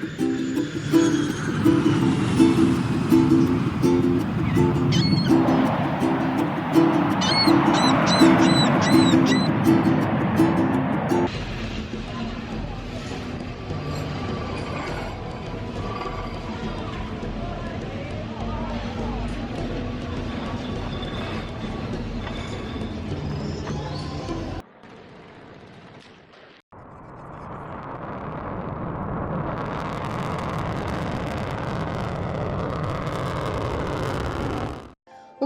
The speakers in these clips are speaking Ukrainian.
Thank you.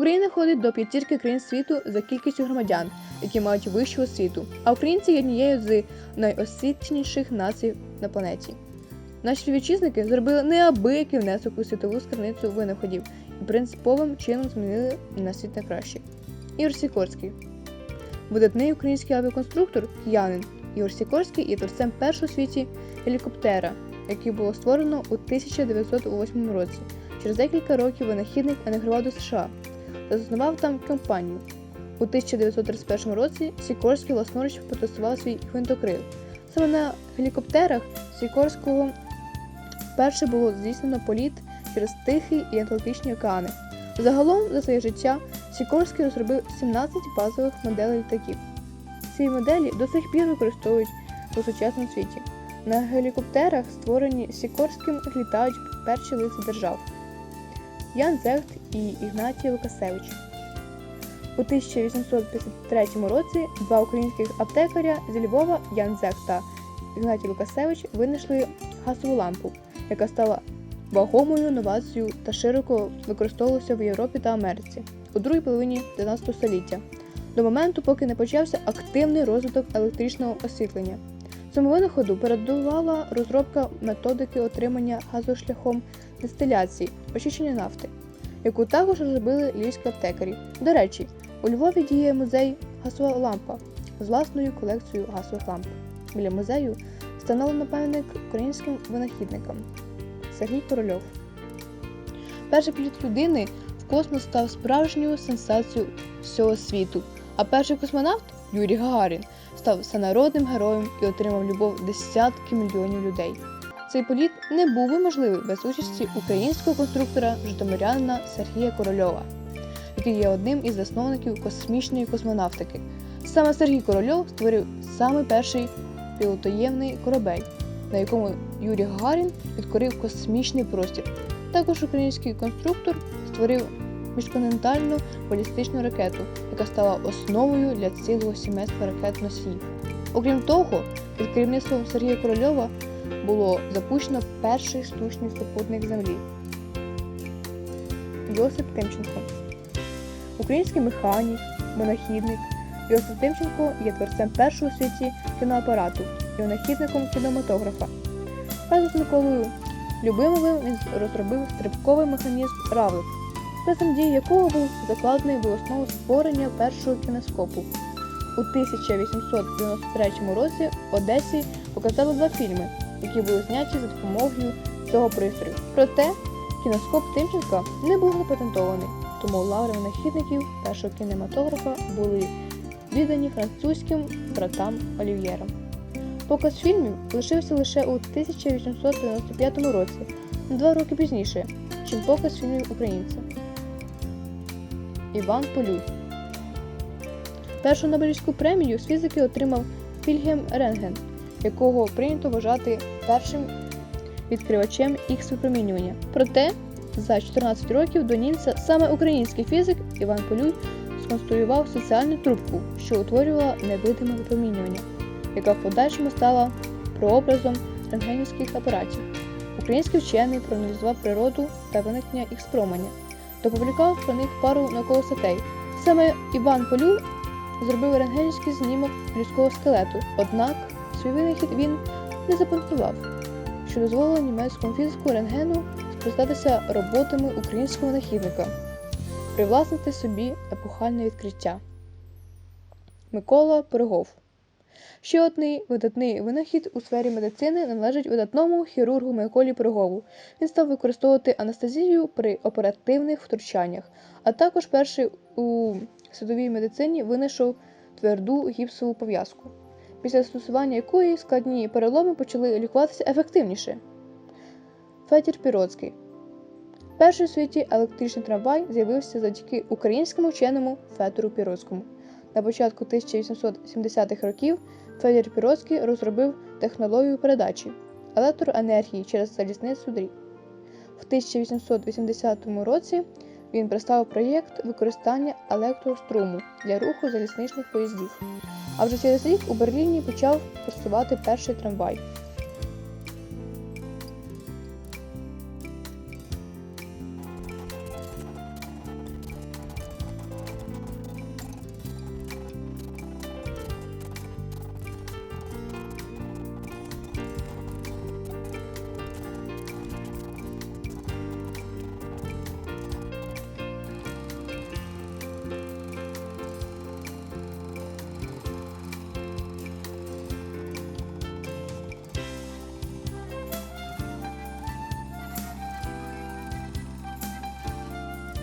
Україна входить до п'ятірки країн світу за кількістю громадян, які мають вищу освіту, а українці є однією з найосвіченіших націй на планеті. Наші співвітчизники зробили неабиякий внесок у світову скарбницю винаходів і принциповим чином змінили на світ на краще. Ігор Сікорський видатний український авіаконструктор, киянин. Ігор Сікорський є творцем першого у світі гелікоптера, який було створено у 1908 році. Через декілька років винахідник емігрував до США заснував там компанію. У 1931 році Сікорський власноруч протестував свій гвинтокрил. Саме на гелікоптерах Сікорського вперше було здійснено політ через Тихий і Атлантичні океани. Загалом за своє життя Сікорський розробив 17 базових моделей літаків. Ці моделі до сих пір використовують у сучасному світі. На гелікоптерах, створені Сікорським, літають перші лиці держав. Ян Зехт і Ігнатій Лукасевич. У 1853 році два українських аптекаря зі Львова Ян Зехт та Ігнатій Лукасевич винайшли газову лампу, яка стала вагомою новацією та широко використовувалася в Європі та Америці у другій половині 19 століття, до моменту, поки не почався активний розвиток електричного освітлення. Цьому винаходу передувала розробка методики отримання газу шляхом дистиляції, очищення нафти, яку також розробили львівські аптекарі. До речі, у Львові діє музей Газова лампа з власною колекцією газових ламп. Біля музею встановлено пам'ятник українським винахідникам Сергій Корольов. Перший політ людини в космос став справжньою сенсацією всього світу, а перший космонавт Юрій Гагарін став всенародним героєм і отримав любов десятки мільйонів людей. Цей політ не був би можливий без участі українського конструктора житомирянина Сергія Корольова, який є одним із засновників космічної космонавтики. Саме Сергій Корольов створив самий перший пілотоємний корабель, на якому Юрій Гагарін підкорив космічний простір. Також український конструктор створив міжконтинентальну балістичну ракету, яка стала основою для цілого сімейства ракет носіїв. Окрім того, під керівництвом Сергія Корольова було запущено перший штучний супутник Землі. Йосип Тимченко. Український механік, монахідник. Йосип Тимченко є творцем першого у світі кіноапарату і винахідником кінематографа. Разом з Миколою Любимовим він розробив стрибковий механізм равлик, разом дії якого був закладений в основу створення першого кіноскопу. У 1893 році в Одесі показали два фільми, які були зняті за допомогою цього пристрою. Проте кіноскоп Тимченка не був запатентований, тому лаври винахідників першого кінематографа були віддані французьким братам Олів'єрам. Показ фільмів лишився лише у 1895 році, на два роки пізніше, чим показ фільмів українця. Іван Полюй Першу Нобелівську премію з фізики отримав Вільгельм Рентген, якого прийнято вважати першим відкривачем х випромінювання. Проте за 14 років до німця саме український фізик Іван Полюй сконструював соціальну трубку, що утворювала невидиме випромінювання, яка в подальшому стала прообразом рентгенівських апаратів. Український вчений проаналізував природу та виникнення х променя та опублікував про них пару наукових статей. Саме Іван Полюй зробив рентгенівський знімок людського скелету, однак свій винахід він не запатентував, що дозволило німецькому фізику рентгену скористатися роботами українського винахідника, привласнити собі епохальне відкриття. Микола Пирогов Ще одний видатний винахід у сфері медицини належить видатному хірургу Миколі Пирогову. Він став використовувати анестезію при оперативних втручаннях, а також перший у світовій медицині винайшов тверду гіпсову пов'язку, після застосування якої складні переломи почали лікуватися ефективніше. Федір Піроцький. Перший у світі електричний трамвай з'явився завдяки українському вченому Федору Піроцькому. На початку 1870-х років Федір Піроцький розробив технологію передачі електроенергії через залізницю дріб. В 1880 році він представив проєкт використання електроструму для руху залізничних поїздів. А вже через рік у Берліні почав працювати перший трамвай.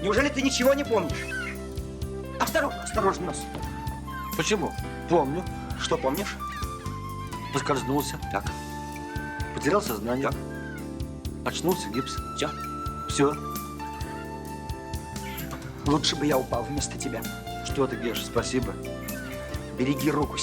Неужели ты ничего не помнишь? Осторожно, осторожно, нос. Почему? Помню. Что помнишь? Поскользнулся. Так. Потерял сознание. Так. Очнулся гипс. Все. Все. Лучше бы я упал вместо тебя. Что ты, Геша, спасибо. Береги руку,